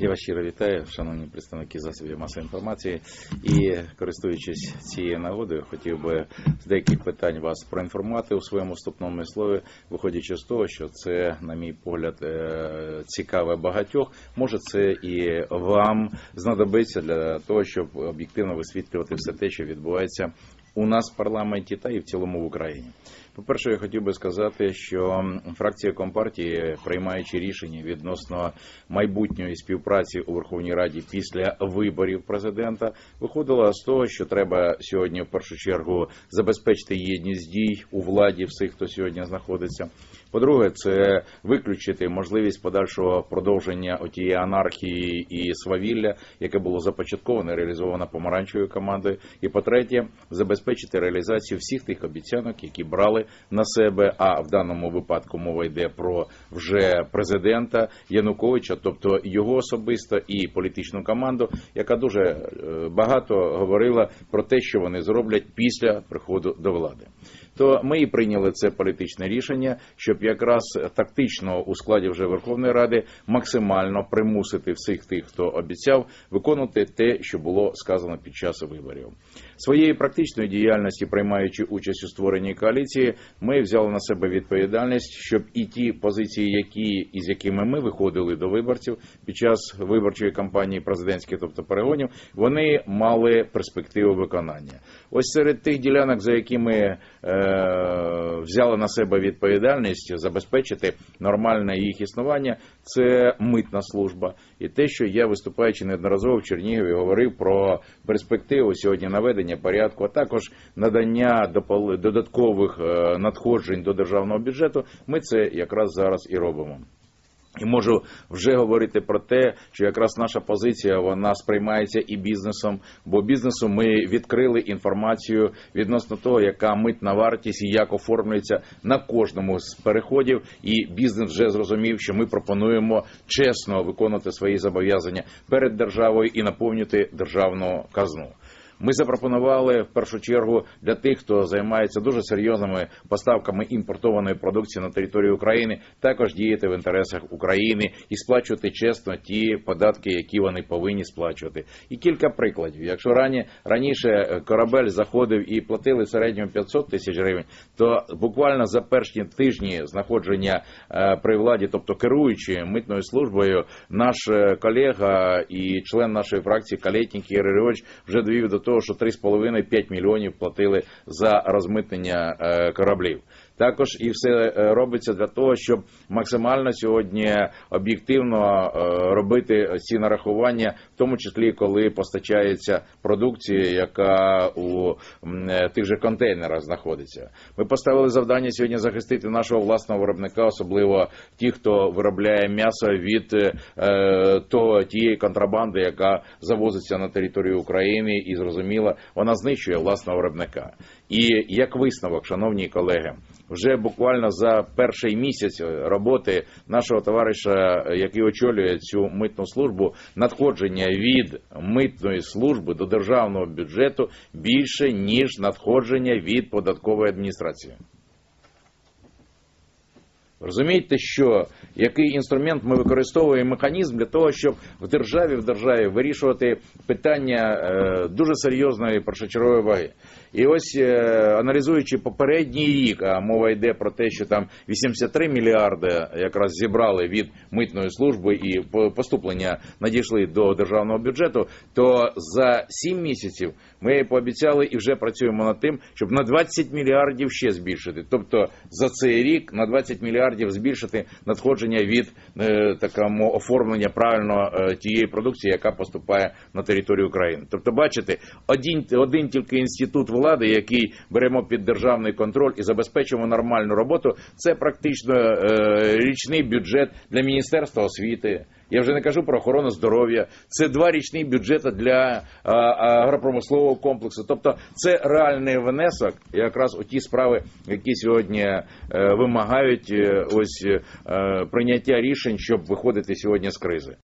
Я вас щиро вітаю, шановні представники засобів масової інформації. І користуючись цією нагодою, хотів би з деяких питань вас проінформувати у своєму вступному слові, виходячи з того, що це, на мій погляд, е, цікаве багатьох. Може, це і вам знадобиться для того, щоб об'єктивно висвітлювати все те, що відбувається у нас в парламенті та і в цілому в Україні. По-перше, я хотів би сказати, що фракція Компартії, приймаючи рішення відносно майбутньої співпраці у Верховній Раді після виборів президента, виходила з того, що треба сьогодні в першу чергу забезпечити єдність дій у владі всіх, хто сьогодні знаходиться. По-друге, це виключити можливість подальшого продовження отієї анархії і свавілля, яке було започатковано реалізовано помаранчевою командою. І по-третє, забезпечити реалізацію всіх тих обіцянок, які брали на себе. А в даному випадку мова йде про вже президента Януковича, тобто його особисто і політичну команду, яка дуже е, багато говорила про те, що вони зроблять після приходу до влади. То ми і прийняли це політичне рішення, щоб якраз тактично у складі вже Верховної Ради максимально примусити всіх тих, хто обіцяв виконувати те, що було сказано під час виборів. Своєї практичної діяльності, приймаючи участь у створенні коаліції, ми взяли на себе відповідальність, щоб і ті позиції, які із якими ми виходили до виборців під час виборчої кампанії президентських, тобто перегонів, вони мали перспективу виконання. Ось серед тих ділянок, за якими е, взяли на себе відповідальність забезпечити нормальне їх існування, це митна служба, і те, що я виступаючи неодноразово в Чернігові, говорив про перспективу сьогодні наведення порядку, а також надання додаткових е, надходжень до державного бюджету. Ми це якраз зараз і робимо. І можу вже говорити про те, що якраз наша позиція вона сприймається і бізнесом, бо бізнесу ми відкрили інформацію відносно того, яка митна вартість і як оформлюється на кожному з переходів. І бізнес вже зрозумів, що ми пропонуємо чесно виконувати свої зобов'язання перед державою і наповнювати державну казну. Ми запропонували в першу чергу для тих, хто займається дуже серйозними поставками імпортованої продукції на територію України, також діяти в інтересах України і сплачувати чесно ті податки, які вони повинні сплачувати. І кілька прикладів. Якщо рані раніше е, корабель заходив і платили в середньому 500 тисяч гривень, то буквально за перші тижні знаходження е, при владі, тобто керуючи митною службою, наш е, колега і член нашої фракції Калєтнік Ігор вже довів до що 3,5-5 мільйонів платили за розмитнення е, кораблів. Також і все е, робиться для того, щоб максимально сьогодні об'єктивно е, робити ці нарахування, в тому числі коли постачається продукція, яка у е, тих же контейнерах знаходиться. Ми поставили завдання сьогодні захистити нашого власного виробника, особливо ті, хто виробляє м'ясо від е, того тієї контрабанди, яка завозиться на територію України, і зрозуміло, вона знищує власного виробника. І як висновок, шановні колеги, вже буквально за перший місяць роботи нашого товариша, який очолює цю митну службу, надходження від митної служби до державного бюджету більше ніж надходження від податкової адміністрації. Розумієте, що який інструмент ми використовуємо механізм для того, щоб в державі в державі вирішувати питання е, дуже серйозної першочергової ваги. І ось е, аналізуючи попередній рік, а мова йде про те, що там 83 мільярди якраз зібрали від митної служби і по- поступлення надійшли до державного бюджету, то за 7 місяців ми пообіцяли і вже працюємо над тим, щоб на 20 мільярдів ще збільшити. Тобто за цей рік на 20 мільярдів збільшити надходження від е, такому оформлення правильно е, тієї продукції, яка поступає на територію України. Тобто, бачите, один, один тільки інститут влади, який беремо під державний контроль і забезпечуємо нормальну роботу, це практично е, річний бюджет для міністерства освіти. Я вже не кажу про охорону здоров'я. Це два річні бюджети для агропромислового комплексу. Тобто це реальний внесок якраз у ті справи, які сьогодні вимагають ось е, прийняття рішень, щоб виходити сьогодні з кризи.